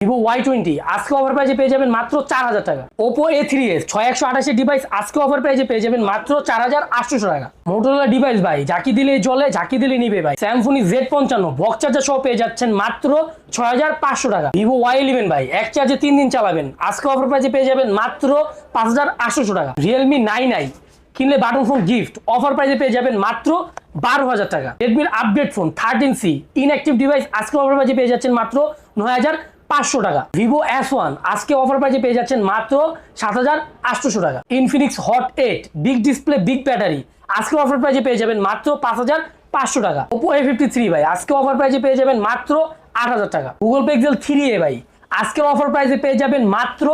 Vivo Y twenty আজকে offer প্রাইজে পেয়ে যাবেন মাত্র চার হাজার টাকা। ওপো এ থ্রি এস ছয় একশো আঠাশের ডিভাইস আজকে অফার প্রাইজে পেয়ে যাবেন মাত্র চার হাজার আটশোশো টাকা। মোটরোলা ডিভাইস ভাই জাকি দিলে জলে জাকি দিলে নিবে ভাই। স্যামসুনি জেড পঞ্চান্ন বক্স চার্জার সহ পেয়ে যাচ্ছেন মাত্র ছয় হাজার পাঁচশো টাকা। ভিভো ওয়াই ইলেভেন ভাই, এক চার্জে তিন দিন চালাবেন। আজকে অফার প্রাইজে পেয়ে যাবেন মাত্র পাঁচ হাজার আটশোশো টাকা। রিয়েলমি নাইন আই কিনলে বাটন ফোন গিফট অফার প্রাইজে পেয়ে যাবেন মাত্র বারো হাজার টাকা। রেডমির update phone thirteen C inactive device আজকে অফার প্রাইসে পেয়ে যাচ্ছেন মাত্র নয় হাজার পাঁচশো টাকা। ভিভো এস ওয়ান আজকে অফার প্রাইজে পেয়ে যাচ্ছেন মাত্র সাত হাজার আটশোশো টাকা। Infinix Hot eight big display big battery আজকে অফার প্রাইজে পেয়ে যাবেন মাত্র পাঁচ হাজার পাঁচশো টাকা। ওপো এ ফিফটি থ্রি ভাই, আজকে অফার প্রাইজে পেয়ে যাবেন মাত্র আট হাজার টাকা। গুগল পিক্সেল থ্রি এ ভাই আজকের অফার প্রাইজে পেয়ে যাবেন মাত্র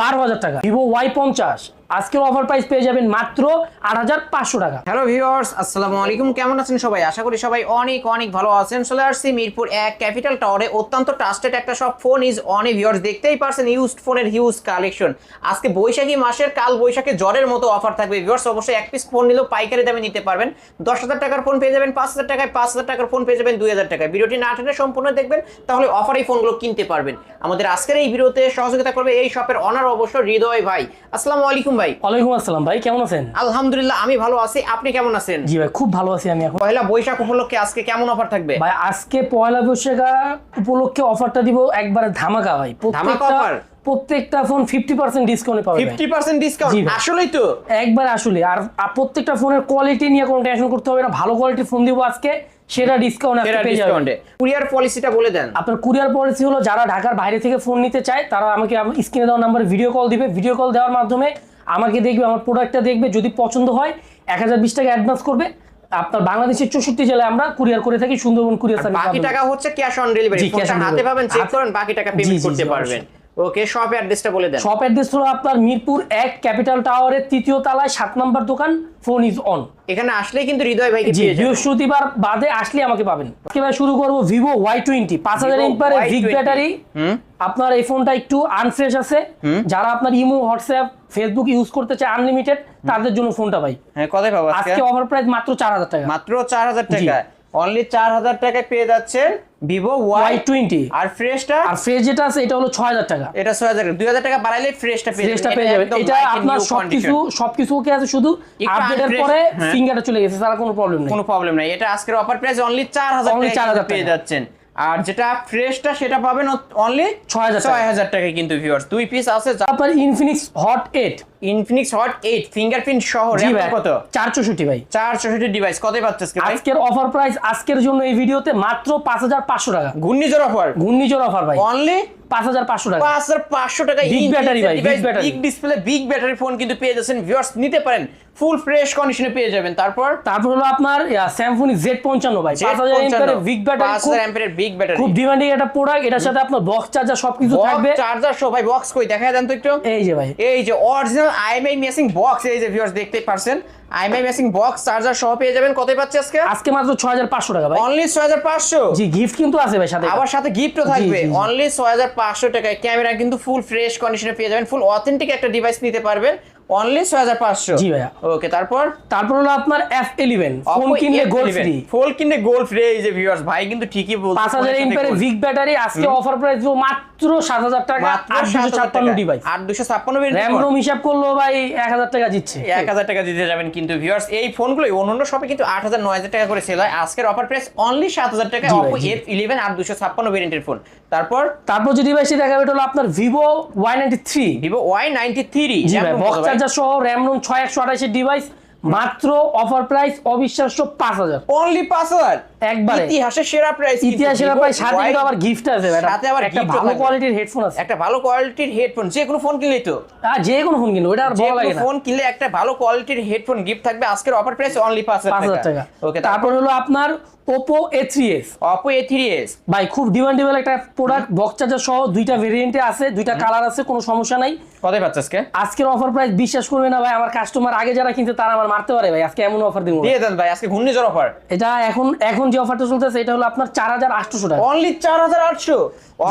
বারো হাজার টাকা। ভিভো ওয়াই পঞ্চাশ আজকের অফার প্রাইস পেয়ে যাবেন মাত্র আট হাজার পাঁচশো টাকা। হ্যালো ভিউয়ার্স আসসালামু আলাইকুম। কেমন আছেন সবাই? আশা করি সবাই অনেক অনেক ভালো আছেন। চলে আসছি মিরপুর এক ক্যাপিটাল টাওয়ারে অত্যন্ত ট্রাস্টেড একটা সব ফোন ইজ অনেক ভিউয়ার্স দেখতেই পারছেন ইউজড ফোনের হিউজ কালেকশন আজকে বৈশাখী মাসের, কাল বৈশাখে জ্বরের মতো অফার থাকবে। ভিউয়ার্স অবশ্যই এক পিস ফোন নিলেও পাইকারি দামে নিতে পারবেন। দশ হাজার টাকার ফোন পেয়ে যাবেন, পাঁচ হাজার টাকায় পাঁচ হাজার টাকার ফোন পেয়ে যাবেন দুই হাজার টাকায়। ভিডিওটি না টেনে সম্পূর্ণ দেখবেন, তাহলে অফার এই ফোনগুলো কিনতে পারবেন। আমাদের আজকের এই ভিডিওতে সহযোগিতা করবে এই শপের অনার অবশ্য হৃদয় ভাই। আসসালামু আলাইকুম ভাই। ওয়ালাইকুম আসসালাম ভাই কেমন আছেন? আলহামদুলিল্লাহ আমি ভালো আছি। আপনি কেমন আছেন? জি ভাই খুব ভালো আছি আমি এখন। পয়লা বৈশাখ উপলক্ষে আজকে কেমন অফার থাকবে? ভাই আজকে পয়লা বৈশাখা উপলক্ষে অফারটা দিব একবারে ধামাকা ভাই। ধামাকা প্রত্যেকটা প্রত্যেকটা ফোন ফিফটি পার্সেন্ট ডিসকাউন্টে পাবে ফিফটি পার্সেন্ট ডিসকাউন্ট আসলেই তো। একবার আসলে। আর আর প্রত্যেকটা ফোনের কোয়ালিটি নিয়ে কোনো টেনশন করতে হবে না। ভালো কোয়ালিটির ফোন দিব আজকে সেটা ডিসকাউন্ট এরা পেয়ে যাবেন। কুরিয়ার পলিসিটা বলে দেন। আপনার কুরিয়ার পলিসি হলো যারা ঢাকার বাইরে থেকে ফোন নিতে চায় তারা আমাকে স্ক্রিনে দেওয়ার নাম্বারে ভিডিও কল দিবে। ভিডিও কল দেওয়ার মাধ্যমে আমাকে দেখবে আমার প্রোডাক্টটা দেখবে যদি পছন্দ হয় এক হাজার বিশ টাকা অ্যাডভান্স করবে। আপনার বাংলাদেশের চৌষট্টি জেলায় আমরা কুরিয়ার করে থাকি সুন্দরবন কুরিয়ার সার্ভিস বাকি টাকা হচ্ছে ক্যাশ অন ডেলিভারি হাতে। পাবেন চেক করেন বাকি টাকা পেমেন্ট করতে পারবেন। ওকে শপ অ্যাড্রেসটা বলে দেন। শপ অ্যাড্রেস হলো আপনার মিরপুর এক ক্যাপিটাল টাওয়ারের তৃতীয় তলায় সাত নম্বর দোকান ফোন ইজ অন এখানে আসলে কিন্তু হৃদয় ভাইকে জি পেয়ে যাবেন। বৃহস্পতিবার বাদে আসলে আমাকে পাবেন। এবার শুরু করব ভিভো ওয়াই টোয়েন্টি পাঁচ হাজার এম্পারের বিগ ব্যাটারি। আপনার এই ফোনটা একটু আনফ্রেশ আছে। যারা আপনার ইমো হোয়াটসঅ্যাপ ফেসবুক ইউজ করতে চায় আনলিমিটেড তাদের জন্য ফোনটা ভাই। হ্যাঁ কথাই পাবো আজকে? আজকে অফার প্রাইস মাত্র চার হাজার টাকা। মাত্র চার হাজার টাকা অনলি চার হাজার টাকায় পেয়ে যাচ্ছেন ভিভো ওয়াই টোয়েন্টি আর ফ্রেশটা আর ফ্রেশ যেটা আছে এটা হলো ছয় হাজার টাকা। এটা ছয় হাজার দুই হাজার টাকা বাড়াইলে ফ্রেশটা ফ্রেশটা পেয়ে যাবেন। এটা আপনার সবকিছু সবকিছু ওকে আছে শুধু আপডেটের পরে হ্যাঁ। ফিঙ্গারটা চলে গেছে তার কোনো প্রবলেম নেই। কোনো প্রবলেম নাই। এটা আজকের অফার প্রাইস অনলি চার হাজার Only টাকা 4,000 পেয়ে যাচ্ছেন। আর যেটা ফ্রেশটা সেটা পাবেন অনলি 6,000 টাকা। ছয় হাজার টাকা কিন্তু ভিউয়ার্স দুই পিস আছে আপনার Infinix Hot eight Infinix Hot eight fingerprint সহ র্যাম কত? চার চৌষট্টি ভাই। চার চৌষট্টি ডিভাইস কত পাচ্ছে আজকে ভাই? আজকের অফার প্রাইস আজকের জন্য এই ভিডিওতে মাত্র পাঁচ হাজার পাঁচশো টাকা। ঘূর্ণিঝড় অফার ঘূর্ণিঝড় অফার ভাই। অনলি পাঁচ হাজার পাঁচশো টাকা। পাঁচ হাজার পাঁচশো টাকা Big battery ভাই, big battery। Big display big battery phone কিন্তু পেয়ে যাচ্ছেন। ভিউয়ার্স নিতে পারেন ফুল ফ্রেশ কন্ডিশনে পেয়ে যাবেন। তারপর? তারপর হলো আপনার স্যামসুনি জেড পঞ্চান্ন ভাই। পাঁচ হাজার বিগ ব্যাটারি পাঁচ হাজার অ্যাম্পিয়ারের বিগ ব্যাটারি খুব ডিমান্ডিং একটা প্রোডাক্ট এটার সাথে আপনার বক্স চার্জার সবকিছু থাকবে। চার্জার সহ ভাই বক্স কই? দেখা দেন তো একটু। এই যে ভাই। এই যে অরিজিনাল আইএমআই মেসিং বক্স এই যে ভিউয়ার্স দেখতে পারছেন আইএমআই মেসিং বক্স চার্জার সহ পেয়ে যাবেন কতই পাচ্ছে আজকে? আজকে মাত্র ছয় হাজার পাঁচশো টাকা ভাই। অনলি ছয় হাজার পাঁচশো? জি গিফট কিন্তু আছে ভাই সাথে। আবার সাথে গিফটও থাকবে। অনলি ছয় হাজার পাঁচশো টাকায়। ক্যামেরা কিন্তু ফুল ফ্রেশ কন্ডিশনে পেয়ে যাবেন ফুল অথেন্টিক একটা ডিভাইস নিতে পারবেন। অনলি ছয় হাজার পাঁচশো? জি ভাইয়া। ওকে তারপর? তারপর হলো আপনার এফ ইলেভেন ফোন কিনলে গোল্ড ফ্রি ফোন কিনলে গোল্ড ফ্রি এই যে ভিউয়ার্স ভাই কিন্তু ঠিকই বলছে। পাঁচ হাজার এম্পারের বিগ ব্যাটারি আজকে অফার প্রাইস দিব মাত্র সাত হাজার টাকা আট দুশো ছাপ্পান্ন ডিভাইস আট দুশো র্যাম রোম হিসাব করল ভাই এক হাজার টাকা দিচ্ছে। এক হাজার টাকা দিতে যাবেন কিন্তু ভিউয়ার্স এই ফোনগুলো অন্যান্য শপে কিন্তু আট হাজার নয় হাজার টাকা করে সেল হয়। আজকের অফার প্রাইস অনলি সাত হাজার টাকা ভাই। এফ ইলেভেন আর দুশো ছাপ্পান্ন ভেরিয়েন্টের ফোন তারপর? তারপর যে ডিভাইসটি দেখাবে এটা হলো আপনার ভিভো ওয়াই নাইনটি থ্রি জি ভাই চার্জার সহ র্যাম রুম ছয় একশো ডিভাইস মাত্র অফার প্রাইস অবিশ্বাস্য পাঁচ হাজার। অনলি পাঁচ হাজার? একবারে। ইতিহাসের সেরা প্রাইস ইতিহাসের প্রায় সাথে কিন্তু আবার গিফট আছে সাথে আবার একটা ভালো কোয়ালিটির হেডফোন আছে। একটা ভালো কোয়ালিটির হেডফোন যে কোনো ফোন কিনলেই তো। আর যে কোনো ফোন কিনবো ওটা আর যে লাগে না। ফোন কিনলে একটা ভালো কোয়ালিটির হেডফোন গিফট থাকবে। আজকের অফার প্রাইস অনলি পাঁচ পাঁচ হাজার টাকা। ওকে তারপর হলো আপনার Oppo A three S Oppo A three S ভাই খুব ডিমান্ডেবল একটা প্রোডাক্ট বক্স চার্জার সহ দুইটা ভেরিয়েন্টে আছে দুইটা কালার আছে কোনো সমস্যা নাই। কতই পাচ্ছে আজকে? আজকের অফার প্রাইস বিশ্বাস করবে না ভাই আমার কাস্টমার আগে যারা কিনছে তারা আমার মারতে পারে ভাই আজকে এমন অফার দিব দিয়ে দেন ভাই আজকে ঘূর্ণিঝড় অফার এটা এখন এখন যে অফারটা চলতেছে এটা হলো আপনার চার হাজার আটশোশো টাকা। অনলি চার হাজার আটশো।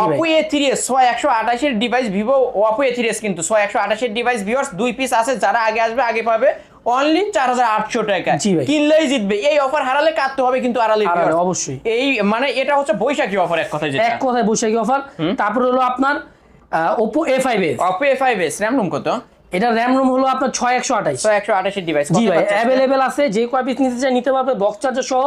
অপো এ থ্রি এস ছয় একশো আঠাশের device Vivo Oppo A three S কিন্তু ছয় একশো আঠাশের ডিভাইস ভিউয়ার্স দুই পিস আছে যারা আগে আসবে আগে পাবে। অনলি চার হাজার আটশো টাকা কিনলেই জিতবে। এই অফার হারালে কাটতে হবে কিন্তু আড়ালে অবশ্যই। এই মানে এটা হচ্ছে বৈশাখী অফার এক কথায় যেটা। এক কথায় বৈশাখী অফার তারপর হলো আপনার Oppo A five S Oppo A five S RAM ROM কত? এটা র্যাম রোম হলো আপনার ছয় একশো আঠাইশ ছয় একশো আঠাশের ডিভাইস জি ভাই অ্যাভেলেবেল আছে যে কয় পিস নিতে চাই নিতে পারবে বক্স চার্জার সহ।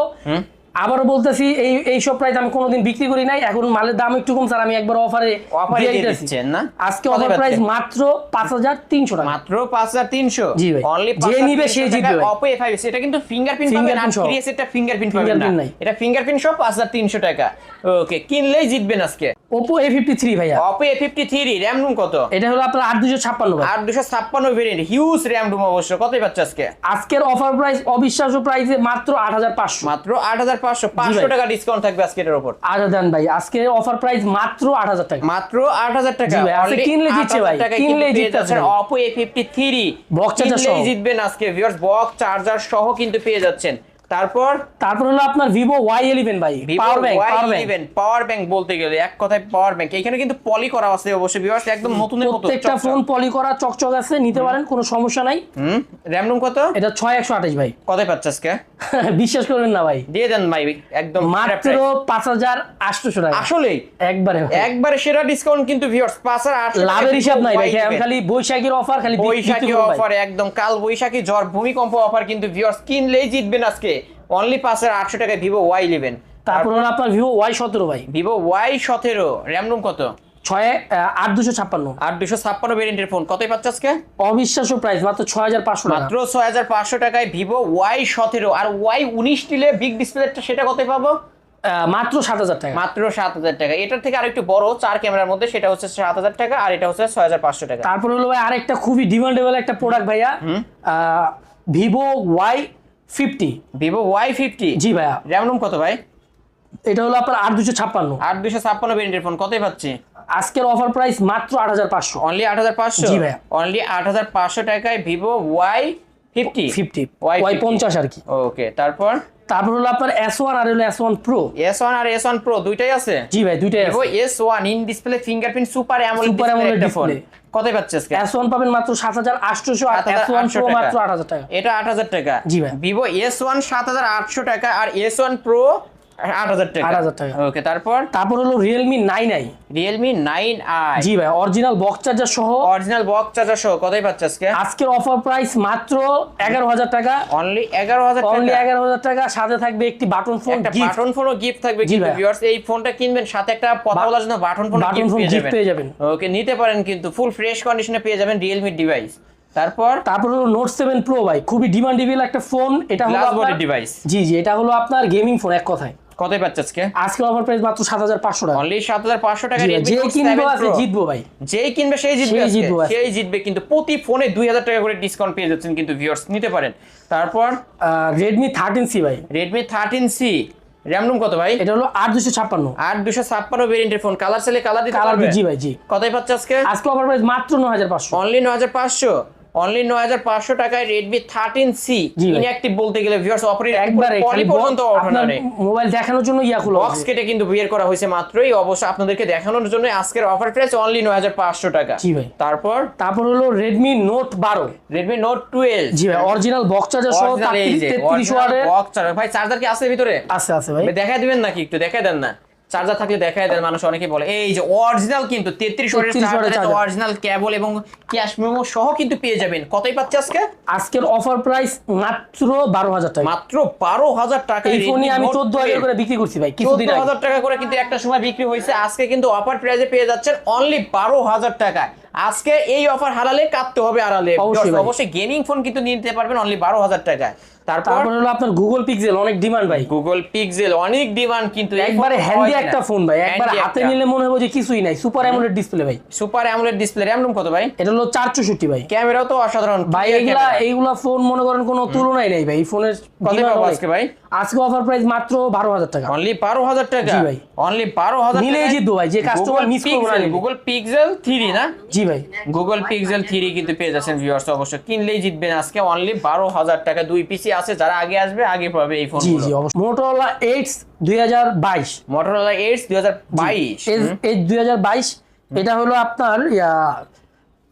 আবারও বলতেছি এই এই সব প্রাইস আমি কোনোদিন বিক্রি করি নাই। এখন মালের দাম একটু কম স্যার আমি একবার অফারে অফারে দিচ্ছেন না? আজকে অফার প্রাইস মাত্র পাঁচ হাজার তিনশো টাকা। মাত্র পাঁচ হাজার তিনশো? জি ভাই। অনলি যে নিবে সে জিতবে। Oppo A. ফাইভ এটা কিন্তু ফিঙ্গারপ্রিন্ট পাবেন না। ফ্রি। এটা ফিঙ্গারপ্রিন্ট পাবেন না। এটা ফিঙ্গারপ্রিন্ট সব পাঁচ হাজার তিনশো টাকা। ওকে কিনলেই জিতবেন আজকে। ফিফটি থ্রি ভাইয়া। Oppo A fifty three RAM ROM কত? এটা হলো আপনার আট দুশো ছাপ্পান্ন ভাই। আর দুশো ছাপ্পান্ন ভেরিয়েন্ট হিউজ র্যাম রুম অবশ্য। কতই পাচ্ছে আজকে? আজকের অফার প্রাইস অবিশ্বাস্য প্রাইসে মাত্র আট হাজার পাঁচশো। মাত্র আট হাজার পাঁচশো। পাঁচশো ভাই। টাকা ডিসকাউন্ট থাকবে আজকে এটার উপর। আট হাজার ভাই আজকের অফার প্রাইস মাত্র আট হাজার টাকা। মাত্র আট হাজার টাকা। জি ভাই, আজকে কিনলে জিতছে ভাই, A fifty three Box charger কিনলেই সহ। জিতবেন আজকে ভিউয়ার্স বক্স চার্জার সহ কিন্তু পেয়ে যাচ্ছেন। তারপর? তারপর হলো আপনার ভিভো ওয়াই ইলেভেন ভাই Vivo power bank power bank power bank বলতে গেলে এক কথায় পাওয়ার ব্যাংক এখানে কিন্তু পলি করা আছে অবশ্যই ভিউয়ার্স একদম নতুনের মতো প্রত্যেকটা ফোন পলি করা চকচক আছে নিতে পারেন কোনো সমস্যা নাই। র্যাম রুম কত? এটা ছয় একশো আঠাশ ভাই। কতই পাচ্ছে আজকে? বিশ্বাস করবেন না ভাই। দিয়ে দেন ভাই একদম মাত্র পাঁচ হাজার আটশোশো টাকা। আসলে একবারে একবারে সেরা ডিসকাউন্ট কিন্তু ভিউয়ার্স পাঁচ আর আটশো টাকা লাভের হিসাব নাই ভাই আমি খালি বৈশাখীর অফার খালি বৈশাখী অফার একদম কাল বৈশাখী ঝড় ভূমিকম্প অফার কিন্তু ভিউয়ার্স কিনলেই জিতবেন আজকে। অনলি পাঁচ হাজার আটশো টাকায় ভিভো ওয়াই ইলেভেন তারপর হলো আপনার ভিভো ওয়াই সতেরো ভাই। ভিভো ওয়াই সতেরো। র্যাম রুম কত? ছয় আট দুশো ছাপ্পান্ন। আর দুশো ছাপ্পান্ন ভেরিয়েন্টের ফোন কতই পাচ্ছে আজকে? অবিশ্বাস্য প্রাইস মাত্র ছয় হাজার পাঁচশো মাত্র ছয় হাজার পাঁচশো টাকায় ভিভো ওয়াই সতেরো। আর ওয়াই উনিশ টিলে বিগ ডিসপ্লেটা সেটা কতই পাবো? মাত্র সাত হাজার টাকা। মাত্র সাত হাজার টাকা। এটার থেকে বড় চার ক্যামেরার মধ্যে সেটা হচ্ছে সাত হাজার টাকা আর এটা হচ্ছে ছয় হাজার পাঁচশো টাকা। তারপর হলো ভাই আরেকটা খুবই ডিমান্ডেবল একটা প্রোডাক্ট ভাইয়া। Vivo Y fifty. Vivo Y fifty. জি ভাইয়া। র্যাম রুম কত ভাই? এটা হলো আপনার আট দুশো ছাপ্পান্ন। আট দুশো ছাপ্পান্ন ভেরিয়েন্টের ফোন। কতই পাচ্ছি? আজকের অফার প্রাইস মাত্র আট হাজার পাঁচশো। অনলি আট হাজার পাঁচশো? জি ভাইয়া। অনলি আট হাজার পাঁচশো টাকায় Vivo Y fifty. Fifty. Y50 Y পঞ্চাশ আর কি। ওকে তারপর? তারপর হলো আপনার এস ওয়ান আর হলো S one pro S one আর এস ওয়ান প্রো দুইটাই আছে? জি ভাই দুইটাই আছে। S one in display fingerprint super AMOLED display কতই পাচ্ছে আজকে এস ওয়ান পাবেন মাত্র সাত হাজার আটশোশো আর এস ওয়ান 7,800 প্রো টাকা। মাত্র আট হাজার টাকা এটা আট হাজার টাকা জি ভাই। ভিভো এস ওয়ান সাত হাজার আটশো টাকা আর এস ওয়ান প্রো আট হাজার টাকা। 8,000 টাকা। ওকে তারপর? তারপর হলো Realme nine i Realme nine i জি ভাই অরিজিনাল বক্স চার্জার সহ। অরিজিনাল বক্স চার্জার সহ কতই পাচ্ছে আজকে? আজকের অফার প্রাইস মাত্র এগারো হাজার টাকা। অনলি এগারো হাজার অনলি এগারো হাজার টাকা সাথে থাকবে একটি বাটন ফোন একটা গিফট বাটন ফোনও গিফট থাকবে জি এই ফোনটা কিনবেন সাথে একটা কথা বলার জন্য button phone button gift phone পেয়ে গিফট যাবেন। পেয়ে যাবেন। ওকে নিতে পারেন কিন্তু ফুল ফ্রেশ কন্ডিশনে পেয়ে যাবেন রিয়েলমি ডিভাইস তারপর? তারপর হলো নোট সেভেন প্রো ভাই খুবই ডিমান্ডেবল একটা ফোন এটা হলো ডিভাইস জি জি এটা হলো আপনার গেমিং ফোন এক কথায়। কতই পাচ্ছে আজকে? আজকের অফার প্রাইস মাত্র সাত হাজার পাঁচশো টাকা। অনলি সাত হাজার পাঁচশো টাকা জি যে কিনবো 7 আছে জিতবো ভাই। যেই কিনবে সেই জিতবে সেই আজকে। সেই জিতবে কিন্তু প্রতি ফোনে দুই হাজার টাকা করে ডিসকাউন্ট পেয়ে যাচ্ছেন কিন্তু ভিউয়ার্স নিতে পারেন। তারপর? রেডমি থার্টিন সি ভাই। Redmi thirteen C RAM ROM কত ভাই? এটা হলো আট দুশো ছাপ্পান্ন। আট দুশো ছাপ্পান্ন ভেরিয়েন্টের ফোন কালার চাইলে কালার দিতে কালার পারবে? জি ভাই জি। কতই পাচ্ছে আজকে? আজকে অফার প্রাইস মাত্র ন হাজার পাঁচশো। অনলি নয় হাজার পাঁচশো? অনলি নয় হাজার পাঁচশো টাকায় রেডমি থার্টিন সি ইনঅ্যাক্টিভ বলতে গেলে ভিউয়ার্স অপারেট একবারে পলি পর্যন্ত নেই মোবাইল দেখানোর জন্য ইয়া খুলো বক্স কেটে কিন্তু বের করা হয়েছে মাত্রই। অবশ্য আপনাদেরকে দেখানোর জন্য আজকের অফার প্রাইস অনলি নয় হাজার পাঁচশো টাকা। জি ভাই। তারপর? তারপর হলো রেডমি নোট বারো। রেডমি নোট টুয়েলভ জি ভাই অরিজিনাল বক্স চার্জার সহ তেত্রিশ ওয়ার্ডের বক্স চার্জার ভাই চার্জার কি আছে ভিতরে? আছে আছে ভাই। দেখাই দিবেন নাকি একটু? দেখাই দেন না। চার্জার থাকলে দেখায় দেন মানুষ অনেকে বলে এই যে অরিজিনাল কিন্তু তেত্রিশ 33 ওয়াটের ওয়াটের অরিজিনাল কেবল এবং ক্যাশ মেমো সহ কিন্তু পেয়ে যাবেন। কতই পাচ্ছে আজকে? আজকের অফার প্রাইস মাত্র বারো হাজার টাকা। মাত্র বারো হাজার টাকা এই ফোনই আমি চোদ্দ হাজার করে বিক্রি করছি ভাই কিছুদিন হাজার টাকা করে কিন্তু একটা সময় বিক্রি হয়েছে। আজকে কিন্তু অফার প্রাইসে পেয়ে যাচ্ছেন অনলি বারো হাজার টাকা আজকে এই অফার হারালে কাটতে হবে আড়ালে। অবশ্যই গেমিং ফোন কিন্তু নিতে পারবেন অনলি বারো হাজার টাকায়। তারপর হলো আপনার গুগল পিক্সেল অনেক ডিমান্ড ভাই। গুগল পিক্সেল অনেক ডিমান্ড কিন্তু একবারে হ্যান্ডি একটা ফোন ভাই একবার হাতে নিলে মনে হবে যে কিছুই নাই। সুপার অ্যামোলেড ডিসপ্লে ভাই। Super AMOLED display RAM ROM কত ভাই? এটা হলো চার চৌষট্টি ভাই। ক্যামেরাও তো অসাধারণ। ভাই clear এইগুলা ফোন মনে করেন কোনো তুলনাই নেই ভাই। এই ফোনের কত পাবো আজকে ভাই? আজকে অফার প্রাইস মাত্র বারো হাজার টাকা। অনলি বারো হাজার টাকা? জি ভাই। অনলি বারো হাজার নিলেই জিতবো ভাই, যে customer miss করব না গুগল পিক্সেল থ্রি না? জি ভাই। গুগল পিক্সেল থ্রি কিন্তু পেয়ে যাচ্ছেন ভিউয়ার্স অবশ্যই। কিনলেই জিতবেন আজকে অনলি বারো হাজার টাকা। দুই পিসি আছে যারা আগে আসবে আগে পাবে এই ফোন জি জি অবশ্যই। মোটরোলা এইটস দুই হাজার বাইশ। মোটরোলা এইটস দুই হাজার বাইশ দুই হাজার বাইশ এটা হলো আপনার ইয়া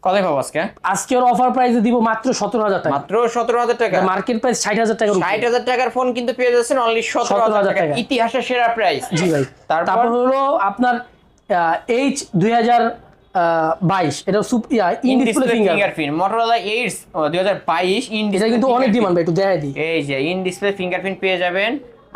কত পাবো আজকে? আজকের অফার প্রাইসে দিব মাত্র সতেরো হাজার টাকা। মাত্র সতেরো হাজার টাকা? মার্কেট প্রাইস ষাট হাজার টাকা টাকার ফোন কিন্তু পেয়ে যাচ্ছেন অনলি সতেরো হাজার 17,000 টাকা। ইতিহাসের সেরা প্রাইস জি ভাই। তারপর? হলো আপনার এইচ দুই হাজার বাইশ। এটা in display fingerprint Motorola eights দুই হাজার বাইশ ইন এটা কিন্তু অনেক ডিমান্ড ভাই একটু দেখাই দিই। এই যে ইন ডিসপ্লে ফিঙ্গারপ্রিন্ট পেয়ে যাবেন।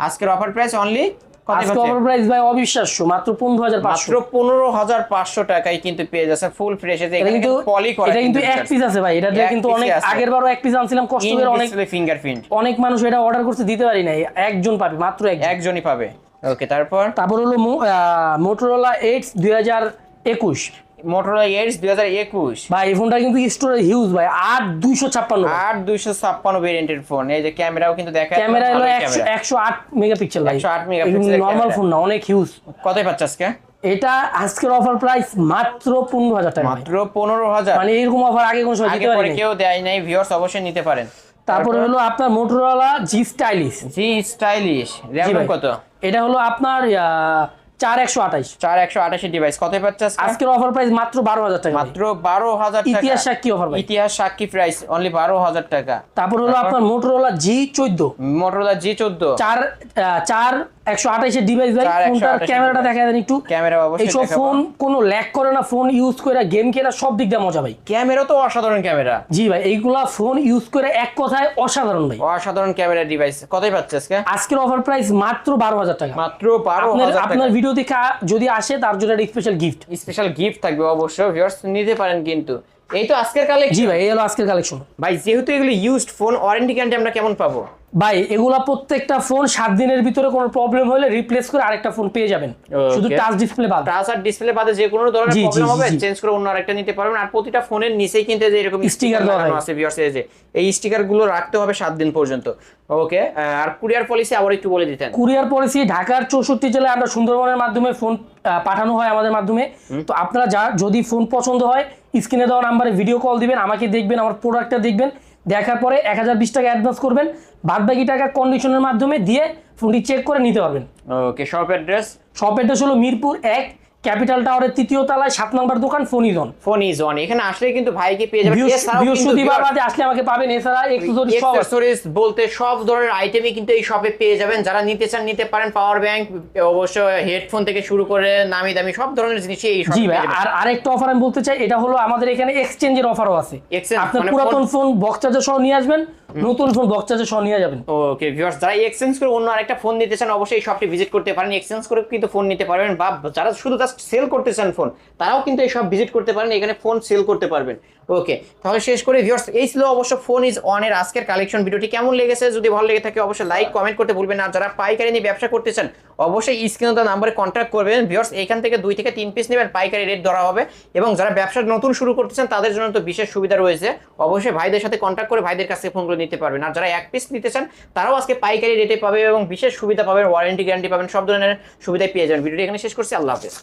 আজকের অফার প্রাইস অনলি আজকে অফার প্রাইস ভাই অবিশ্বাস্য মাত্র পনেরো হাজার মাত্র পাঁচশো পনেরো হাজার পাঁচশো টাকায় কিন্তু পেয়ে যাচ্ছে ফুল ফ্রেশ এটা কিন্তু পলি করা এটা কিন্তু এক পিস আছে ভাই এটা দিয়ে কিন্তু অনেক। আগের বারও এক পিস আনছিলাম কষ্ট করে অনেক ফিঙ্গারপ্রিন্ট অনেক মানুষ এটা অর্ডার করতে দিতে পারি নাই একজন পাবে মাত্র একজন। একজনই পাবে। ওকে তারপর? তারপর হলো মোটরোলা এইটস দুই হাজার একুশ। মোটরোলা এইটস দুই হাজার একুশ। ভাই এই ফোনটা কিন্তু স্টোরেজ হিউজ ভাই আট দুইশো ছাপ্পান্ন আর দুইশো ছাপ্পান্ন ভেরিয়েন্টের ফোন এই যে ক্যামেরাও কিন্তু দেখা ক্যামেরা হলো একশো আট মেগাপিক্সেল ভাই। 108 নর্মাল ফোন না অনেক হিউজ কতই পাচ্ছে আজকে? এটা আজকের অফার প্রাইস মাত্র পনেরো হাজার টাকা মাত্র পনেরো হাজার। মানে এরকম অফার আগে কোনো সময় দিতে কেউ দেয় নাই ভিউয়ার্স অবশ্যই নিতে পারেন। তারপরে হলো আপনার Motorola G stylish G stylish RAM কত? এটা হলো আপনার চার একশো আঠাইশ চার একশো আটাশি ডিভাইস পাচ্ছে আজকের অফার প্রাইস মাত্র বারো হাজার টাকা। মাত্র বারো হাজার টাকা ইতিহাস সাক্ষী অফার ভাই। ইতিহাস সাক্ষী প্রাইস অনলি বারো হাজার টাকা। তারপর হলো আপনার মোটরোলা জি চোদ্দ। মোটরোলা জি চোদ্দ। চার চার একশো আঠাইশের ডিভাইস ভাই। ফোনটার ক্যামেরাটা দেখা দেন একটু। ক্যামেরা এইসব ফোন কোনো ল্যাক করে না ফোন ইউজ করে গেম খেলা সব দিক দিয়ে মজা ভাই। ক্যামেরা তো অসাধারণ ক্যামেরা। জি ভাই এইগুলা ফোন ইউজ করে এক কথায় অসাধারণ ভাই। অসাধারণ ক্যামেরা ডিভাইস কতই পাচ্ছে আজকে? আজকের অফার প্রাইস মাত্র বারো হাজার টাকা। মাত্র বারো আপনার আপনার ভিডিও দেখে যদি আসে তার জন্য একটা স্পেশাল গিফট স্পেশাল গিফট থাকবে অবশ্যই ভিউয়ার্স নিতে পারেন কিন্তু। এই তো আজকের কালেকশন জি ভাই এই হলো আজকের কালেকশন ভাই যেহেতু এগুলো ইউজড ফোন ওয়ারেন্টি গ্যারান্টি আমরা কেমন পাবো? ভাই এগুলা প্রত্যেকটা ফোন সাত দিনের ভিতরে কোনো প্রবলেম হলে রিপ্লেস করে আরেকটা ফোন পেয়ে যাবেন। শুধু টাচ ডিসপ্লে বাদ। টাচ আর ডিসপ্লে বাদে যে কোনো ধরনের প্রবলেম হবে চেঞ্জ করে অন্য আরেকটা নিতে পারবেন। আর প্রতিটা ফোনের নিচেই কিন্তু যে এরকম স্টিকার দেওয়া আছে ভিউয়ার্স এই যে। এই স্টিকারগুলো রাখতে হবে সাত দিন পর্যন্ত। ওকে আর কুরিয়ার পলিসি আবার একটু বলে দিতেন। কুরিয়ার পলিসি ঢাকার চৌষট্টি জেলায় আমরা সুন্দরবনের মাধ্যমে ফোন পাঠানো হয় আমাদের মাধ্যমে। তো আপনারা যা যদি ফোন পছন্দ হয় স্ক্রিনে দেওয়া নাম্বারে ভিডিও কল দিবেন আমাকে দেখবেন আমার প্রোডাক্টটা দেখবেন। দেখার পরে এক হাজার বিশ টাকা অ্যাডভান্স করবেন। বাদ বাকি টাকা কন্ডিশনের মাধ্যমে দিয়ে ফোনটি চেক করে নিতে পারবেন। Okay shop address shop address হলো মিরপুর এক ক্যাপিটাল টাওয়ারের তৃতীয় তলায় সাত নম্বর দোকান ফোনিজন ফোন ইজ অন এখানে আসলে কিন্তু ভাইকে পেয়ে যাবেন? এছাড়াও কিন্তু বৃহস্পতিবার বাদে আসলে আমাকে পাবেন এছাড়া এক্সেসরিজ। বলতে সব ধরনের আইটেমই কিন্তু এই শপে পেয়ে যাবেন। যারা নিতে চান নিতে পারেন। পাওয়ার ব্যাংক অবশ্য হেডফোন থেকে শুরু করে নামি দামি সব ধরনের জিনিসই এই শপে আর আরেকটা অফার আমি বলতে চাই এটা হলো আমাদের এখানে এক্সচেঞ্জের অফারও আছে। আপনার মানে পুরাতন ফোন বক্স চার্জার সহ নিয়ে আসবেন। নতুন ফোন বক্স চার্জার সহ নিয়ে যাবেন। ওকে ভিউয়ার্স যারা এক্সচেঞ্জ করে অন্য আরেকটা ফোন নিতে চান অবশ্যই এই শপটি ভিজিট করতে পারেন। এক্সচেঞ্জ করে কিন্তু ফোন নিতে পারবেন বা যারা শুধু জাস্ট সেল করতে চান ফোন তারাও কিন্তু এই শপ ভিজিট করতে পারেন এখানে ফোন সেল করতে পারবেন। ওকে তাহলে শেষ করে। ভিউয়ার্স এই ছিল অবশ্য ফোন ইজ অনের আজকের কালেকশন ভিডিওটি কেমন লেগেছে? যদি ভালো লেগে থাকে অবশ্যই লাইক কমেন্ট করতে ভুলবেন না। আর যারা পাইকারি নিয়ে ব্যবসা করতে চান অবশ্যই স্ক্রিনে দেওয়া নাম্বারে কন্ট্যাক্ট করবেন। ভিউয়ার্স এখান থেকে দুই থেকে তিন পিস নেবেন পাইকারি রেট ধরা হবে। এবং যারা ব্যবসা নতুন শুরু করতে চান তাদের জন্য তো বিশেষ সুবিধা রয়েছে। অবশ্যই ভাইদের সাথে কন্ট্যাক্ট করে ভাইদের কাছে ফোনগুলো নিতে পারবেন। আর যারা এক পিস নিতে চান, তারাও আজকে পাইকারি রেটে পাবে এবং বিশেষ সুবিধা পাবেন ওয়ারেন্টি গ্যারান্টি পাবেন, সব ধরনের সুবিধাই পেয়ে যাবেন। ভিডিওটি এখানে শেষ করছি, আল্লাহ হাফেজ।